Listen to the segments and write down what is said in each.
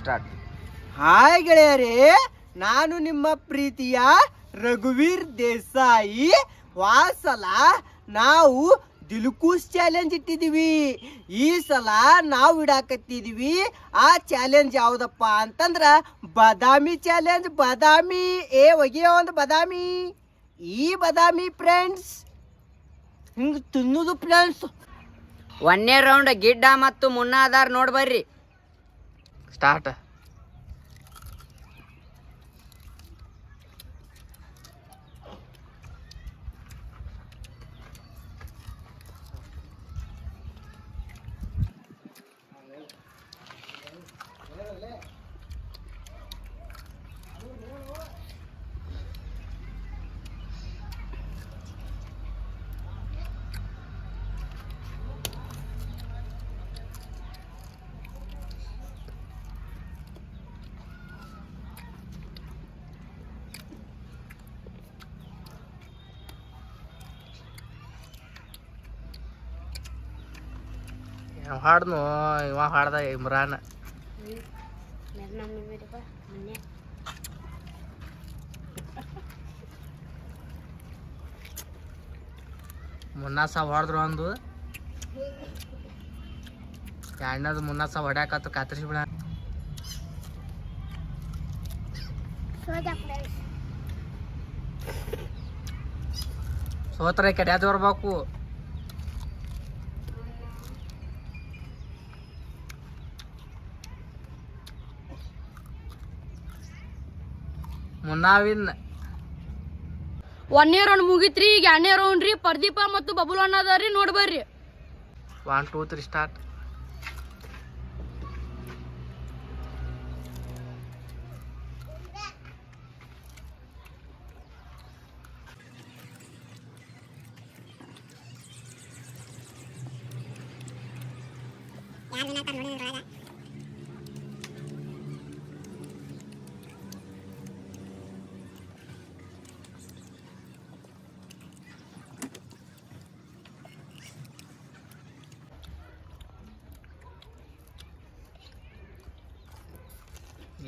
Start. Hi ಗೆಳೆಯರೇ, ನಾನು ನಿಮ್ಮ ಪ್ರೀತಿಯ ರಘುವೀರ್ ದೇಸಾಯಿ. ವಾಸಲ, ನಾವು ದಿಲ್ಕೂಸ್ ಚಾಲೆಂಜ್ ಇಟ್ಟಿದೀವಿ ಈ ಸಲ ನಾವು ಇಡಾಕತ್ತಿದೀವಿ ಆ ಚಾಲೆಂಜ್ ಯಾವುದಪ್ಪ ಅಂತಂದ್ರ ಬದಾಮಿ ಚಾಲೆಂಜ್ ಬದಾಮಿ, ಏ ಒಗೆಯೋ ಒಂದು ಬದಾಮಿ. ಈ ಬದಾಮಿ ಫ್ರೆಂಡ್ಸ್ ಹಿಂಗೆ ತಿನ್ನೋದು ಫ್ರೆಂಡ್ಸ್ ಒಂದನೇ ರೌಂಡ್ ಗಿಡ್ಡ ಮತ್ತು ಮುನ್ನಾದಾರ್ ನೋಡ್ ಬರ್ರಿ ಸ್ಟಾರ್ಟ್ ಹಾಡ್ನು ಇವ ಹಾಡ್ದ ಇಮ್ರಾನ್. ಮುನ್ನಾ ಸಾವ್ ಹೊಡೆದ್ರು ಒಂದು ಎರಡನೇದು ಮುನ್ನಾ ಸಾವ್ ಹೊಡ್ಯಾಕತ್ತು ಕಾತ್ರಿಸಿ ಬಿಡ. ಸೋತ್ರ ಕಡ್ಯಾದ ಬರ್ಬೇಕು. ಮುನ್ನಾವಿನ್ ಒಂದನೇ ರೌಂಡ್ ಮುಗಿತ್ರಿ ಈಗ ಎರಡನೇ ರೌಂಡ್ ರೀ. ಪ್ರದೀಪ ಮತ್ತು ಬಬುಲ್ ಅಣ್ಣ ಅದಾರಿ ನೋಡ್ ಬರ್ರಿ. ಒನ್ ಟೂ ತ್ರೀ ಸ್ಟಾರ್ಟ್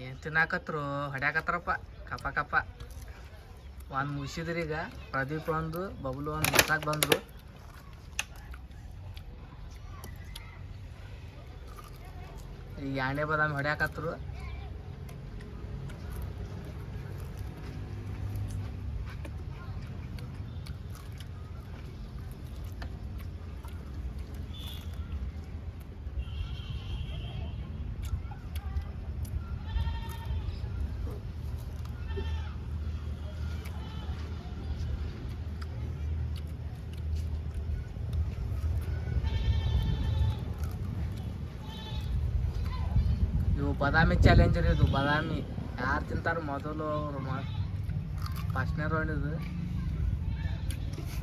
ಏನ್ ತಿನ್ನಾಕತ್ರು ಹೊಡ್ಯಾಕತ್ರಪ್ಪ ಕಪ್ಪ ಕಪ್ಪ ಒಂದು ಮುಗಿಸಿದ್ರಿ ಈಗ. ಪ್ರದೀಪ್ ಒಂದು, ಬಬ್ಲು ಒಂದು, ಮುಸಾಕ್ ಬಂದರು. ಈಗ ಎಣ್ಣೆ ಬದಾಮಿ ಹೊಡ್ಯಾಕತ್ರು. ಇವು ಬದಾಮಿ ಚಾಲೆಂಜ್ ರೀ ಇದು ಬದಾಮಿ ಯಾರು ತಿಂತಾರ ಮೊದಲು ಅವ್ರು ಫಸ್ಟ್ನೇ ರೌಂಡ್ ಇದು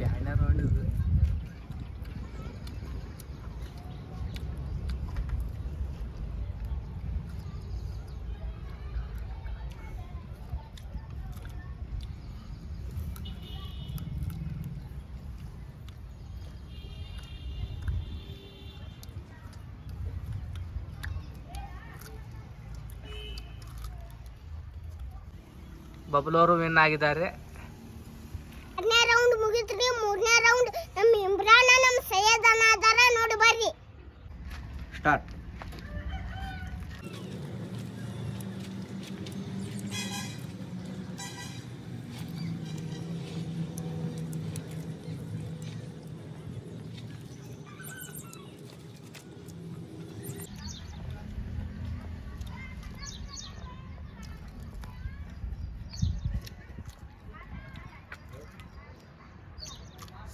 ಎರಡನೇ ರೌಂಡ್ ಇದು ಬಬ್ಲು ಅವರು ವಿನ್ ಆಗಿದ್ದಾರೆ. ಎರಡನೇ ರೌಂಡ್ ಮುಗಿತ್ರಿ ಮೂರನೇ ರೌಂಡ್ ನಮ್ಮ ಇಮ್ರಾನ ನಮ್ಮ ಸೈಯದನ ಅದಾರ ನೋಡಿ ಬರ್ರಿ. ಸ್ಟಾರ್ಟ್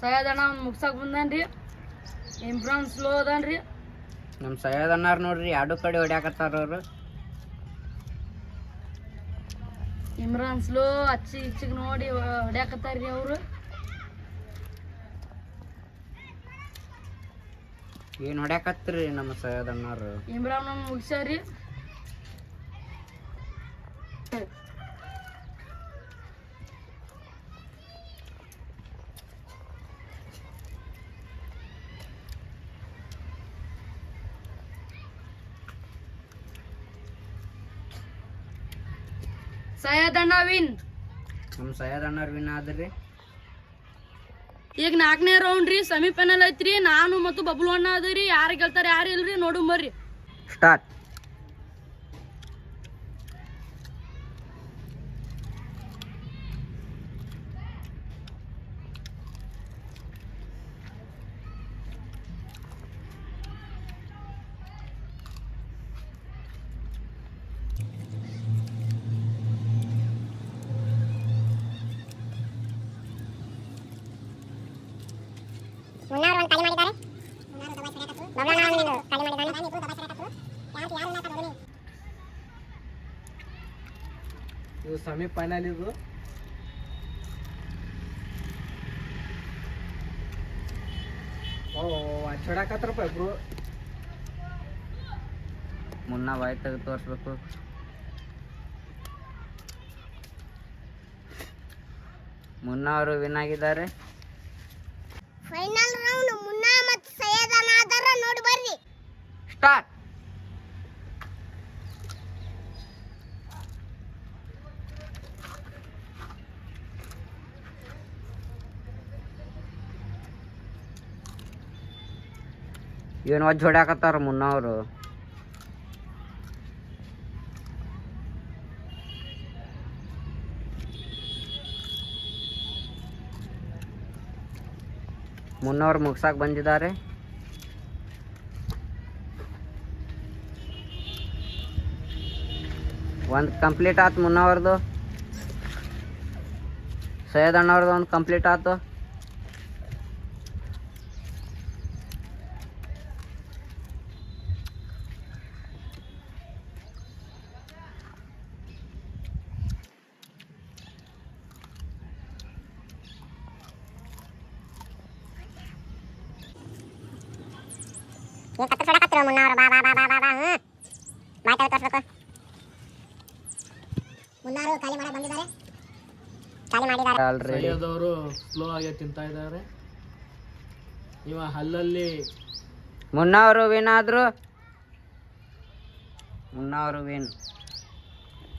ಸೈಯದ್ ಅಣ್ಣ ಮುಗ್ಸಕ್ ಬಂದನ್ರಿ. ಇಮ್ರಾನ್ ಸ್ಲೋ ಅದನ್ರಿ. ನಮ್ಮ ಸೈಯದ್ ಅಣ್ಣಾರ್ ನೋಡ್ರಿ ಎರಡು ಕಡೆ ಹೊಡ್ಯಾಕತ್ತಾರ ಅವ್ರು. ಇಮ್ರಾನ್ ಸ್ಲೋ ಅಚ್ಚಿ ಇಚ್ಚಿಗೆ ನೋಡಿ ಹೊಡ್ಯಾಕತ್ತಾರ್ರಿ ಅವರು. ಏನ್ ಹೊಡ್ಯಾಕತ್ರಿ ನಮ್ಮ ಸೈಯದ್ ಅಣ್ಣಾರು ಇಮ್ರಾನ್ ಮುಗಿಸ್ಯಾರಿ ಸೈಯದಣ್ಣ ವಿನ್ ನಮ್ಮ ಸೈಯದ್ ಅಣ್ಣವ್ರು ವಿನ್ ಆದ್ರಿ. ಈಗ ನಾಲ್ಕನೇ ರೌಂಡ್ ರೀ ಸೆಮಿಫೈನಲ್ ಐತ್ರಿ. ನಾನು ಮತ್ತು ಬಬ್ಲು ಅಣ್ಣ ಅದ್ರಿ. ಯಾರು ಗೆಲ್ತಾರೆ ಯಾರು ಇಲ್ರಿ ನೋಡು ಬರ್ರಿ ಸ್ಟಾರ್ಟ್ ಮುನ್ನಾರು ಒಂದು ಖಾಲಿ ಮಾಡಿದ್ದಾರೆ ಒಂದು ಖಾಲಿ ಮಾಡಿದ್ದಾನೆ ಇದು. ಇದು ಓ ಹಚ್ಚಾಡಕತ್ರಪ್ಪ ಇಬ್ರು. ಮುನ್ನ ಬಾಯ್ ತೆಗೆದು ತೋರಿಸ್ಬೇಕು. ಮುನ್ನ ಅವರು ವಿನ್ ಆಗಿದ್ದಾರೆ. ಫೈನಲ್ ರೌಂಡ್ ಮುನ್ನ ಮತ್ತು ಆದಾರ ನೋಡಿ ಬರ್ರಿ. ಸ್ಟಾರ್ಟ್ ಏನು ಒಜ್ಜ ಹೊಡ್ಯಾಕತ್ತಾರ ಮುನ್ನ ಅವರು? ಮುನ್ನವ್ರು ಮುಗ್ಸಾಕ ಬಂದಿದ್ದಾರೆ ಒಂದು ಕಂಪ್ಲೀಟ್ ಆತು ಮುನ್ನವ್ರದ್ದು ಸೈಯದ್ ಅಣ್ಣವ್ರದ್ದು ಒಂದು ಕಂಪ್ಲೀಟ್ ಆತು. ನೀವು ಕತ್ರ ಸಡಕತ್ತಿರೋ ಮುನ್ನವರು, ಬಾ ಬಾ ಬಾ ಬಾ ಬಾ ಹ್ಞೂ ಬಾಯ್ ತೋರಿಸ್ಬೇಕು. ಖಾಲಿ ಮಾಡಕ್ಕೆ ಬಂದಿದ್ದಾರೆ. ಖಾಲಿ ಮಾಡಿದ್ದಾರೆ. ಆಲ್ರೆಡಿ ಸೈಯದವರು ಸ್ಲೋ ಆಗಿ ತಿಂತಾ ಇದ್ದಾರೆ. ಇವ ಹಲ್ಲಲ್ಲಿ ಮುನ್ನ ಅವರು ವಿನ್ ಆದ್ರು. ಮುನ್ನ ಅವರು